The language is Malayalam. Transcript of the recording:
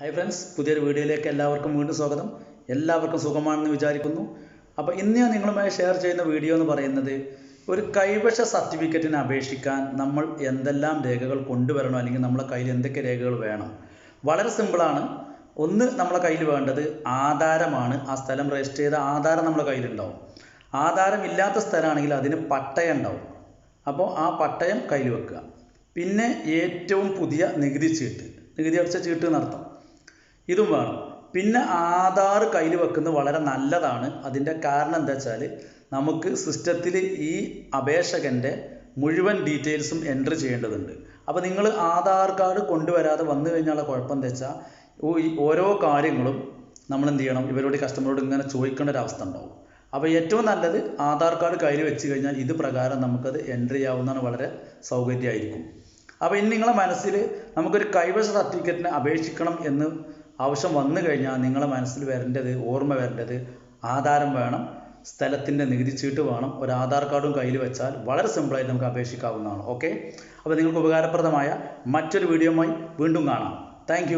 ഹായ് ഫ്രണ്ട്സ് പുതിയൊരു വീഡിയോയിലേക്ക് എല്ലാവർക്കും വീണ്ടും സ്വാഗതം. എല്ലാവർക്കും സുഖമാണെന്ന് വിചാരിക്കുന്നു. അപ്പോൾ ഇന്ന് ഞാൻ നിങ്ങളുമായി ഷെയർ ചെയ്യുന്ന വീഡിയോ എന്ന് പറയുന്നത് ഒരു കൈവശ സർട്ടിഫിക്കറ്റിന് അപേക്ഷിക്കാൻ നമ്മൾ എന്തെല്ലാം രേഖകൾ കൊണ്ടുവരണം അല്ലെങ്കിൽ നമ്മളെ കയ്യിൽ എന്തൊക്കെ രേഖകൾ വേണം. വളരെ സിമ്പിളാണ് ഒന്ന് നമ്മളെ കയ്യിൽ വേണ്ടത് ആധാരമാണ്. ആ സ്ഥലം രജിസ്റ്റർ ചെയ്ത ആധാരം നമ്മുടെ കയ്യിലുണ്ടാവും. ആധാരം ഇല്ലാത്ത സ്ഥലമാണെങ്കിൽ അതിന് പട്ടയം ഉണ്ടാവും. അപ്പോൾ ആ പട്ടയം കയ്യിൽ വെക്കുക. പിന്നെ ഏറ്റവും പുതിയ നികുതി ചീട്ട്. നികുതി അടച്ച ചീട്ട് നടത്താം ഇതും വേണം. പിന്നെ ആധാർ കയ്യിൽ വെക്കുന്നത് വളരെ നല്ലതാണ്. അതിന്റെ കാരണം എന്താ വെച്ചാൽ നമുക്ക് സിസ്റ്റത്തിൽ ഈ അപേക്ഷകന്റെ മുഴുവൻ ഡീറ്റെയിൽസും എൻട്രി ചെയ്യേണ്ടതുണ്ട്. അപ്പോൾ നിങ്ങൾ ആധാർ കാർഡ് കൊണ്ടുവരാതെ വന്നു കഴിഞ്ഞാൽ കുഴപ്പം എന്താ വെച്ചാൽ ഓരോ കാര്യങ്ങളും നമ്മൾ എന്ത് ചെയ്യണം? ഇവരോട് കസ്റ്റമറോട് ഇങ്ങനെ ചോദിക്കേണ്ട ഒരു അവസ്ഥ ഉണ്ടാവും. അപ്പോൾ ഏറ്റവും നല്ലത് ആധാർ കാർഡ് കയ്യിൽ വെച്ച് കഴിഞ്ഞാൽ ഇത് പ്രകാരം നമുക്കത് എൻട്രി ചെയ്യാവുന്നതാണ് വളരെ സൗകര്യമായിരിക്കും. അപ്പോൾ ഇനി നിങ്ങളെ മനസ്സിൽ നമുക്കൊരു കൈവശ സർട്ടിഫിക്കറ്റിന് അപേക്ഷിക്കണം എന്ന് ആവശ്യം വന്നു കഴിഞ്ഞാൽ നിങ്ങളെ മനസ്സിൽ വരേണ്ടത് ഓർമ്മ വരേണ്ടത് ആധാരം വേണം സ്ഥലത്തിന്റെ നികുതി ചീട്ട് വേണം ഒരു ആധാർ കാർഡും കയ്യിൽ വെച്ചാൽ വളരെ സിമ്പിളായിട്ട് നമുക്ക് അപേക്ഷിക്കാവുന്നതാണ്. ഓക്കെ അപ്പോൾ നിങ്ങൾക്ക് ഉപകാരപ്രദമായ മറ്റൊരു വീഡിയോയുമായി വീണ്ടും കാണാം. താങ്ക്